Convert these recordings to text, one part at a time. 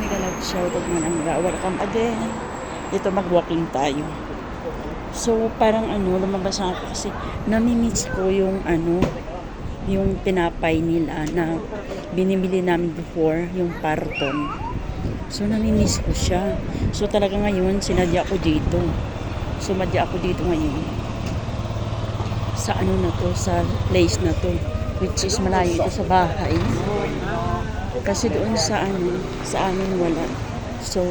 mega love shoutout mo lang welcome again. Dito mag-walking tayo. So, parang ano, lumabas ako kasi namimiss ko yung ano, yung tinapay nila na binibili namin before, yung parton. So, namimiss ko siya. So, talaga ngayon, sinadya ko dito. Sumadya ako dito ngayon. Sa ano na to, sa place na to. Which is malayo ito sa bahay. Kasi doon sa ano, sa amin wala. So,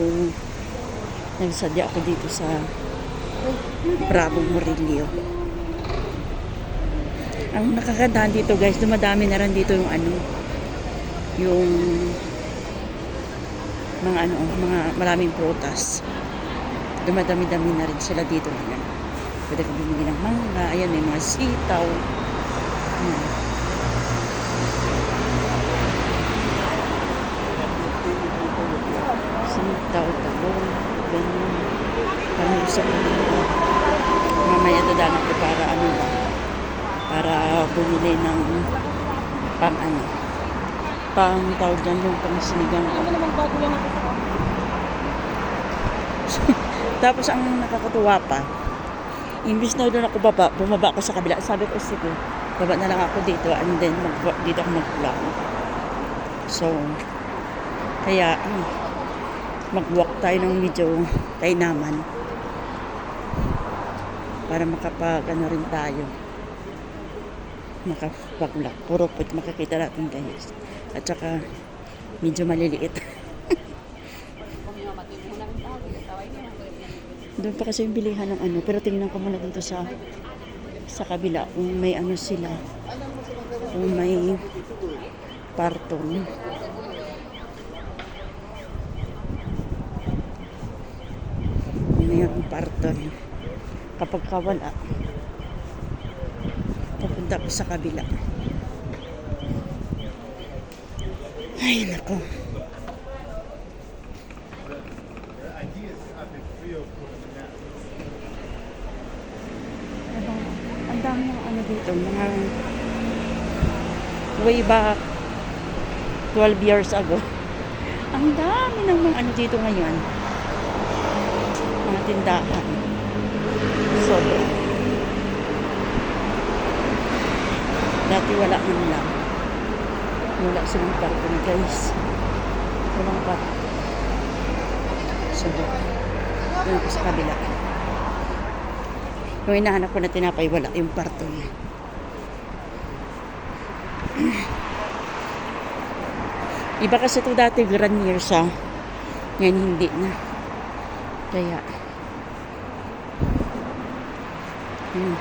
nagsadya ako dito sa Bravo Murillo. Ang nakakantahan dito guys, dumadami na rin dito yung ano, yung mga ano, mga maraming prutas. Dumadami-dami na rin sila dito ngayon. Pwede ka bumili ng mangga, ayan may mga sitaw. Ayan. Na nila. Mamaya dadaan ako para ano ba, para bumili ng pang ano, pang tawag dyan yung pang sinigang. Tapos ang nakakatuwa pa, imbis na doon ako baba, bumaba ako sa kabila. Sabi ko, sige, baba na lang ako dito and then mag, dito ako mag-vlog. So, kaya, ano, mag-walk tayo ng medyo tayo naman para makapag ano rin tayo. Makapag-vlog puro po makakita natin guys at saka medyo maliliit. Doon pa kasi yung bilihan ng ano pero tingnan ko muna dito sa sa kabila kung may ano sila. Kung may parton mayroong parton kapag kawala papunta ko sa kabila. Ay nako. Ang dami ng ano dito mga way back 12 years ago. Ang dami ng mga ano dito ngayon. Mga tindahan. So, dati wala man lang. Wala silang parking guys. Walang park. So, doon ako sa kabila. Yung hinahanap ko na tinapay, wala yung parton. Iba kasi ito dati, Granier siya. Ngayon hindi na. Kaya, yun.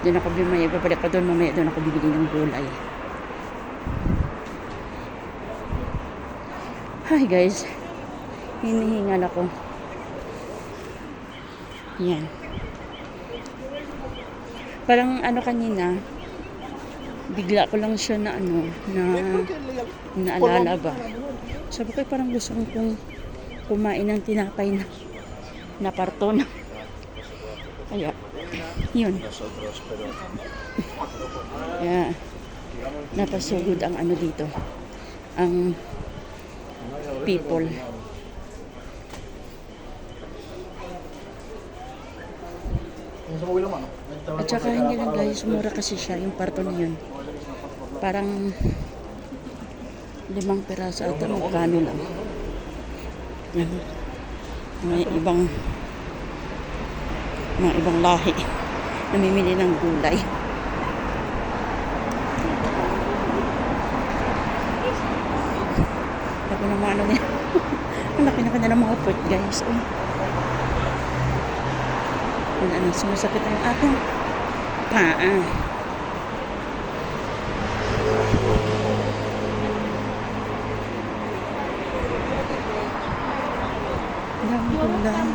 Doon ako bumaya. Babalik ko doon mamaya. Doon ako bibili ng gulay. Hi guys. Hinihingal ako. Yan. Parang ano kanina, bigla ko lang siya na ano, na naalala ba. Sabi ko parang gusto kong kumain ng tinapay na na parton. Kaya, yun. Kaya, napasugod ang ano dito. Ang people. At saka hindi lang guys, mura kasi siya, yung parton na yun. Parang limang peraso ata magkano lang. Yan. May ibang mga ibang lahi namimili ng gulay. Ako na ano niya. Ang laki na kanya ng mga foot guys. Uy. Ano, ano, sumasakit ang aking paa. Gulay.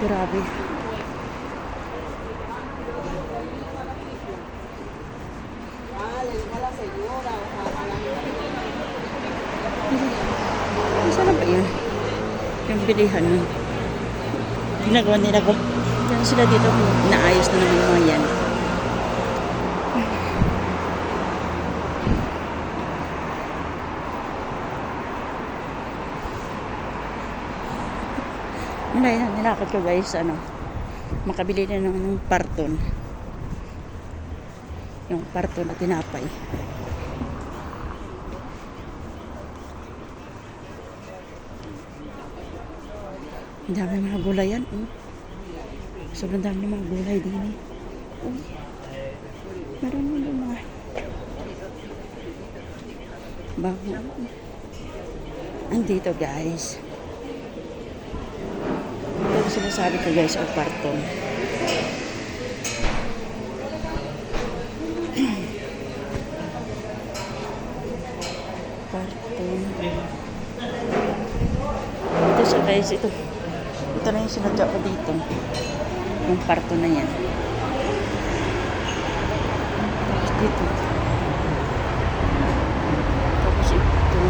Grabe. Saan na ba yun? Yung bilihan. Ginagawa nila ko. Yan sila dito. Naayos na naman mga yan. Nilakad ko guys, ano, makabili na ng, ng parton. Yung parton na tinapay. Ang dami mga gulay yan. Oh. Sobrang dami mga gulay din eh. Oh. Meron mo yung mga bago. Andito guys. Ito sinasabi ko guys, ang parton. Parton. Ito siya guys, ito. Ito na yung sinadya ko dito. Yung parton na yan. Tapos dito. Tapos ito.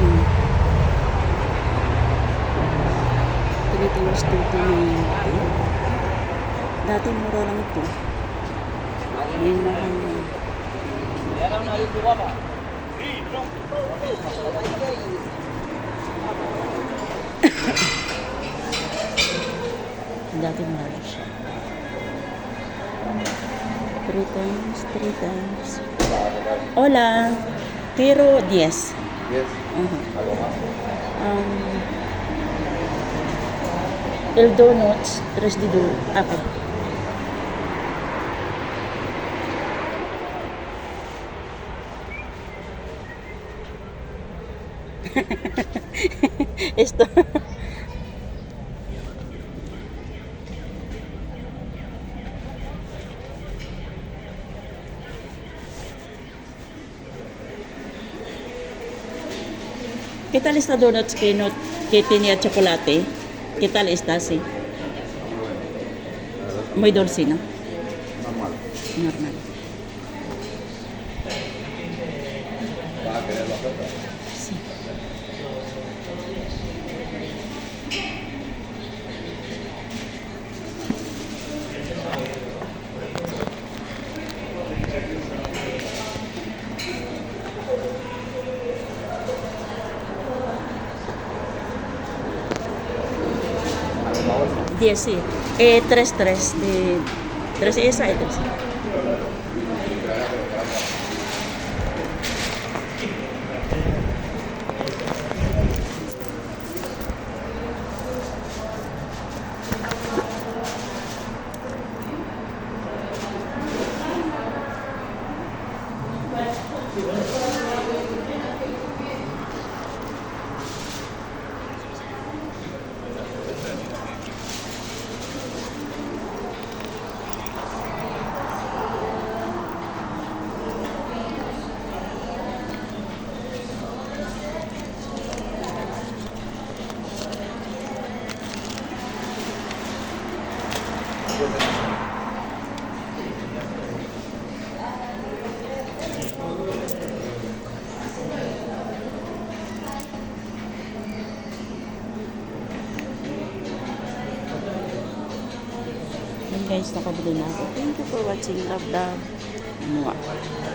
Hmm. Tinitiwas dito na yun. Dati mura lang ito. Ngayon mahal na. Dati mahal tecnología. Three times, three times. Hola, quiero 10. Um, el donut, 3 Esto. ¿Qué tal esta donuts que, no, que tenía chocolate? ¿Qué tal está así? Muy dulce, ¿no? Normal. Normal. 10, sí. Eh, 3, 3. De, 3 esa y 3. Guys, nakabili na ako. Thank you for watching. Love, love. Mwah.